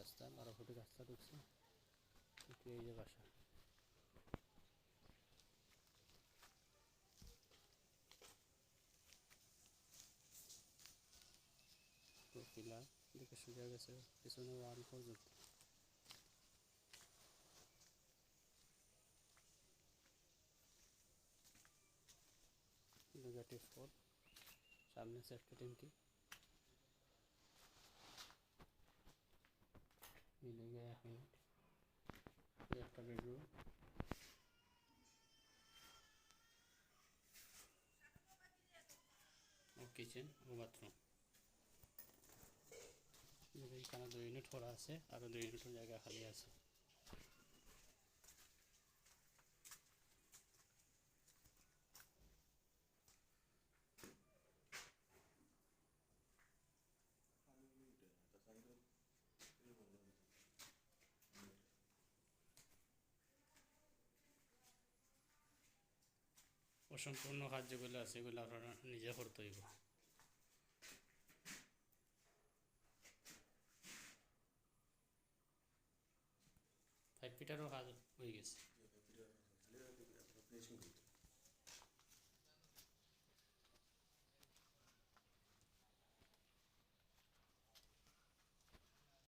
রাস্তা বারো ফুটি রাস্তা ঢুকছে একটু এই যে বাসা পিলার দিকে সোজা গেছে পিছনে ওয়াল পর্যন্ত নেগেটিভ ফোর সামনে সেফটি টিমটি ইলে যায় এইটা লাগাবো ও কিচেন ও বাথরুম এইখানে একটা ইউনিট তোড়া আছে আর দুই ইউনিট জায়গা খালি আছে অসম্পূর্ণ কাজ যেগুলো আছে এগুলো আপনারা নিজে করতে হইব ফাইভ পিটারও কাজ হয়ে গেছে